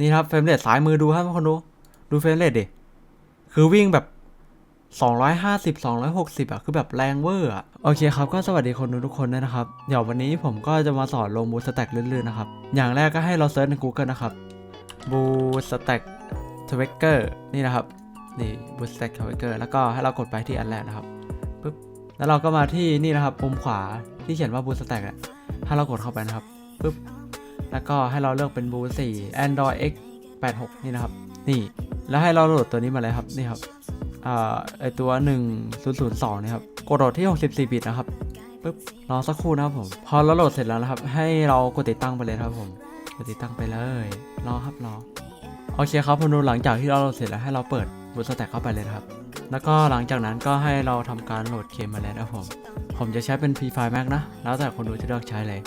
นี่ครับเฟรมเรทซ้ายมือดูครับคนดูดูเฟรมเรทดิคือวิ่งแบบ 250 260อะคือแบบแรงเวอร์อะโอเคครับก็สวัสดีคนดูทุกคนด้วยนะครับ เดี๋ยววันนี้ผมก็จะมาสอนลงบูสแต็กลื่นๆนะครับ อย่างแรกก็ให้เราเซิร์ชใน Google นะครับบูสแต็กทเวกเกอร์นี่นะครับนี่บูสแต็กทเวกเกอร์แล้วก็ให้เรากดไปที่อันแรกนะครับปึ๊บแล้วเราก็มาที่นี่นะครับมุมขวาที่เขียนว่าบูสแต็กอะให้เรากดเข้าไปนะครับปึ๊บ แล้วก็ให้เราเลือกเป็นบู4 Android X 86 นี่นะครับ นี่ แล้วให้เราโหลดตัวนี้มาเลยครับ นี่ครับอ่าไอตัว 1002นี่ครับ กดโหลดที่ 64 บิตนะครับ ปึ๊บ รอสักครู่นะครับผม พอเราโหลดเสร็จแล้วนะครับ ให้เรากดติดตั้งไปเลยครับผม กดติดตั้งไปเลย รอครับรอ โอเคครับพอดูหลังจากที่เราโหลดเสร็จแล้วให้เราเปิดบูสแต็กเข้าไปเลยครับ แล้วก็หลังจากนั้นก็ให้เราทำการโหลดเกมมาแล้วนะผม ผมจะใช้เป็น Free Fire Max นะ แล้วแต่คนดูจะเลือกใช้เลย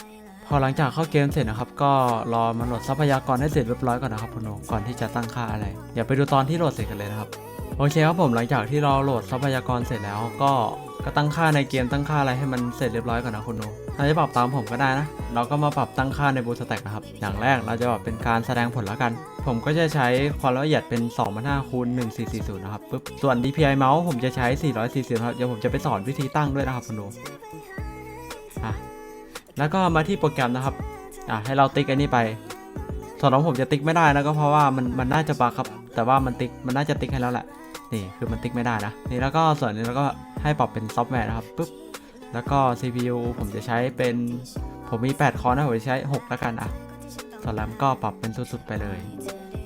พอหลังจากเข้าเกมเสร็จนะครับ ก็รอมันโหลดทรัพยากรให้เสร็จเรียบร้อยก่อนนะครับคุณโนก่อนที่จะตั้งค่าอะไรเดี๋ยวไปดูตอนที่โหลดเสร็จกันเลยนะครับโอเคครับผมหลังจากที่เราโหลดทรัพยากรเสร็จแล้วก็ก็ตั้งค่าในเกมตั้งค่าอะไรให้มันเสร็จเรียบร้อยก่อนนะคุณโนเราจะปรับตามผมก็ได้นะ เราก็มาปรับตั้งค่าในบูสแต็กนะครับ อย่างแรกเราจะปรับเป็นการแสดงผลแล้วกัน ผมก็จะใช้ความละเอียดเป็น2 5 0 0คูณ1440 นะครับปึ๊บ ส่วน DPI เมาส์ผมจะใช้ 440 ครับ เดี๋ยวผมจะไปสอนวิธีตั้งด้วยนะครับคุณโนอะ แล้วก็มาที่โปรแกรมนะครับอะให้เราติ๊กอันนี้ไปส่วนของผมจะติ๊กไม่ได้นะก็เพราะว่ามันมันน่าจะบักครับ แต่ว่ามันติ๊กมันน่าจะติ๊กให้แล้วแหละนี่คือมันติ๊กไม่ได้นะนี่แล้วก็ส่วนนี้เราก็ให้ปรับเป็นซอฟต์แวร์นะครับปุ๊บแล้วก็ CPU ผมจะใช้เป็นผมมี 8 คอร์นะผมจะใช้ 6 แล้วกันอะส่วนแรมก็ปรับเป็นสุดๆไปเลย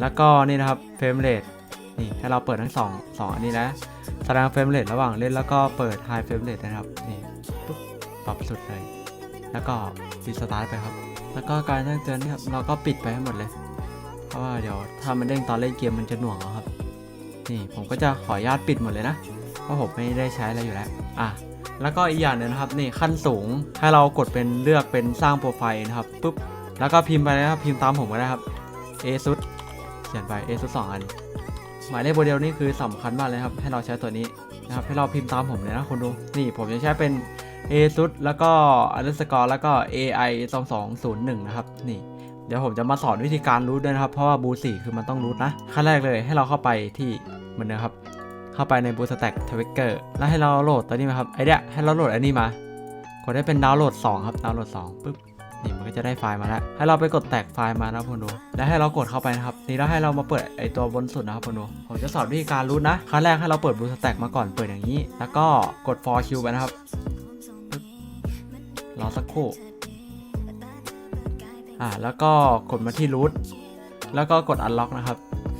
แล้วก็นี่นะครับเฟรมเรทนี่ให้เราเปิดทั้งสองสองอันนี้นะแสดงเฟรมเรทระหว่างเล่นแล้วก็เปิด High Frame Rate นะครับนี่ปุ๊บปรับสุดเลย แล้วก็รีสตาร์ทไปครับ แล้วก็การแจ้งเตือนนี่ครับเราก็ปิดไปให้หมดเลย เพราะว่าเดี๋ยวถ้ามันเด้งตอนเล่นเกมมันจะหน่วงครับ นี่ผมก็จะขออนุญาตปิดหมดเลยนะ เพราะผมไม่ได้ใช้อะไรอยู่แล้ว อะ แล้วก็อีกอย่างหนึงนะครับนี่ขั้นสูงให้เรากดเป็นเลือกเป็นสร้างโปรไฟล์นะครับปุ๊บ แล้วก็พิมพ์ไปนะครับพิมพ์ตามผมก็ได้ครับ A ซุดเขียนไป A ซุดสองอันหมายเลขโมเดลนี่คือสำคัญมากเลยครับให้เราใช้ตัวนี้นะครับให้เราพิมพ์ตามผมเลยนะคนดูนี่ผมจะใช้เป็น A ซุดแล้วก็ underscore แล้วก็ AI 2201 นะครับ นี่ เดี๋ยวผมจะมาสอนวิธีการรูทด้วยนะครับ เพราะว่าบูสี่คือมันต้องรูทนะ ขั้นแรกเลยให้เราเข้าไปที่เหมือนเดิมครับ เข้าไปในบูสแต็กทวิกเกอร์แล้วให้เราโหลดตัวนี้มาครับ ไอเดียให้เราโหลดอันนี้มา กดได้เป็นดาวน์โหลด 2 ครับ ดาวน์โหลด2ปุ๊บ นี่มันก็จะได้ไฟล์มาแล้ว ให้เราไปกดแตกไฟล์มานะครับคุณดูแล้วให้เรากดเข้าไปนะครับ นี่แล้วให้เรามาเปิดไอตัวบนสุดนะครับคุณดูผมจะสอนวิธีการรูทนะ ขั้นแรกให้เราเปิดบูสแต็กมาก่อน เปิดอย่างนี้ แล้วก็กด for queue ไปนะครับ รอสักครู่ อ่า แล้วก็กดมาที่ root แล้วก็กด unlock นะครับ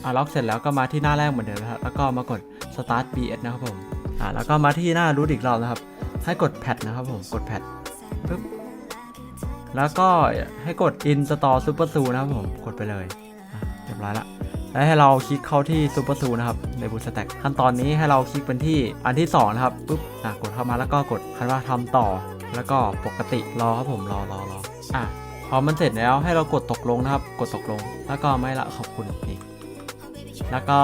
unlock เสร็จแล้วก็มาที่หน้าแรกเหมือนเดิมนะครับ แล้วก็มากด start bs นะครับผม อ่า แล้วก็มาที่หน้า root อีกรอบนะครับ ให้กด pad นะครับผม กด pad ปึ๊บ แล้วก็ให้กด install super zoo นะครับผม กดไปเลยเรียบร้อยละแล้วให้เราคลิกเข้าที่ super zoo นะครับใน bootstack ขั้นตอนนี้ให้เราคลิกเป็นที่อันที่สองนะครับปุ๊บอะกดเข้ามาแล้วก็กดคันว่าทำต่อ แล้วก็ปกติรอครับผมรอรอรออะพอมันเสร็จแล้วให้เรากดตกลงนะครับ กดตกลง แล้วก็ไม่ละขอบคุณนี่แล้วก็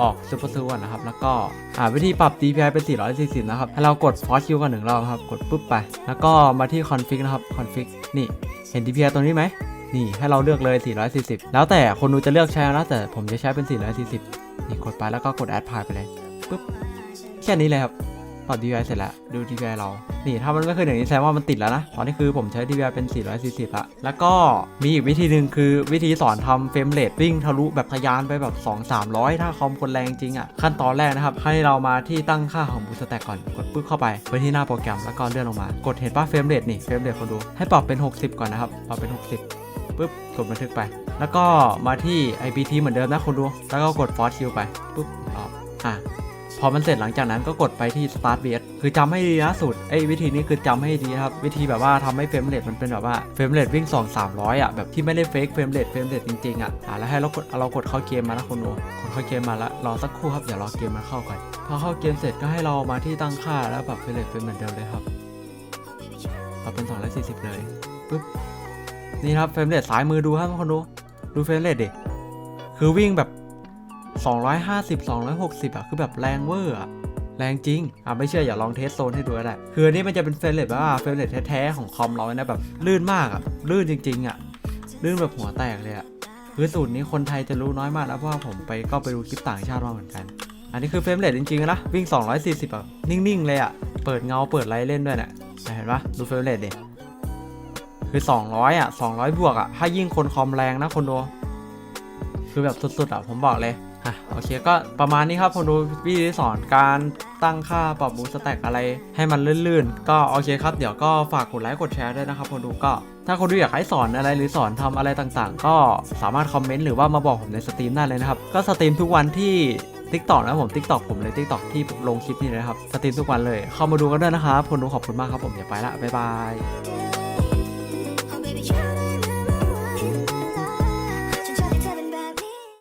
ออกซูเปอร์ซูก่อนนะครับ แล้วก็อ่าวิธีปรับ DPI เป็น 440 นะครับ ให้เรากด Force Q กันหนึ่งรอบครับ กดปุ๊บไป แล้วก็มาที่ Config นะครับ Config นี่ เห็น DPI ตรงนี้ไหม นี่ให้เราเลือกเลย 440 แล้วแต่คนดูจะเลือกใช้นะ แต่ผมจะใช้เป็น 440 นี่กดไปแล้วก็กด Add ผ่านไปเลย ปุ๊บ แค่นี้เลยครับ ปรับ DPI เสร็จแล้ว ดู DPI เรา นี่ถ้ามันไม่ขึ้นอย่างนี้แสดงว่ามันติดแล้วนะ ตอนนี้คือผมใช้ DPI เป็น 440 ละ แล้วก็มีอีกวิธีหนึ่งคือวิธีสอนทำเฟรมเรทวิ่งทะลุแบบทะยานไปแบบ 2 300 ถ้าคอมคนแรงจริงอะ่ะ ขั้นตอนแรกนะครับ ให้เรามาที่ตั้งค่าของบูสแต็กก่อน กดปึ๊บเข้าไปไปที่หน้าโปรแกรมแล้วก็เลื่อนลงมา กดเห็นป่ะเฟรมเรทนี่ เฟรมเรทคนดู ให้ปรับเป็น 60 ก่อนนะครับ ปรับเป็น 60ปุ๊บกดบันทึกไป แล้วก็มาที่ IPT เหมือนเดิมนะคนดู แล้วก็กด Force Q ไปปุ๊บออกอะ พอมันเสร็จหลังจากนั้นก็กดไปที่ Start BS คือจำให้ดีนะสูตรไอ้วิธีนี้คือจำให้ดีครับวิธีแบบว่าทำให้เฟรมเรทมันเป็นแบบว่าเฟรมเรทวิ่ง 2 300อะแบบที่ไม่ได้เฟกเฟรมเรทเฟรมเรทจริงๆอะอ่าแล้วให้เรากดเรากดเข้าเกมมานะคุณโอกดเข้าเกมมาแล้วรอสักครู่ครับเดี๋ยวรอเกมมันเข้าก่อนพอเข้าเกมเสร็จก็ให้เรามาที่ตั้งค่าแล้วปรับเฟรมเรทเป็นเหมือนเดิมเลยครับปรับเป็น 240 เลยปึ๊บนี่ครับเฟรมเรทซ้ายมือดูครับทุกคนดูดูเฟรมเรทดิคือวิ่งแบบ 250 260อะคือแบบแรงเวอร์อะแรงจริง อะไม่เชื่ออย่าลองเทสโซนให้ดูก็ได้ คืออันนี้มันจะเป็นเฟรมเรทแบบว่าเฟรมเรทแท้ๆของคอมเราเนี่ยแบบลื่นมากอะ ลื่นจริงๆอะ ลื่นแบบหัวแตกเลยอะ คือสูตรนี้คนไทยจะรู้น้อยมากนะเพราะว่าผมไปก็ไปดูคลิปต่างชาติมาเหมือนกัน อันนี้คือเฟรมเรทจริงๆนะ วิ่ง 240แบบนิ่งๆเลยอะ เปิดเงาเปิดไลท์เล่นด้วยเนี่ยเห็นปะดูเฟรมเรทดิ คือ 200 อะ 200 บวกอะ ถ้ายิ่งคนคอมแรงนะคนดู คือแบบสุดๆอะผมบอกเลย อะโอเคก็ประมาณนี้ครับคนดูวิธีสอนการตั้งค่าปรับบูสแต็กอะไรให้มันลื่นๆ ก็โอเคครับ เดี๋ยวก็ฝากกดไลค์กดแชร์ด้วยนะครับคนดูก็ ถ้าคนดูอยากให้สอนอะไรหรือสอนทำอะไรต่างๆ ก็สามารถคอมเมนต์หรือว่ามาบอกผมในสตรีมได้เลยนะครับ ก็สตรีมทุกวันที่ TikTok นะผม TikTok ผมเลย TikTok ที่ลงคลิปนี้เลยนะครับ สตรีมทุกวันเลย เข้ามาดูกันด้วยนะครับคนดูขอบคุณมากครับผมอย่าไปละบ๊ายบาย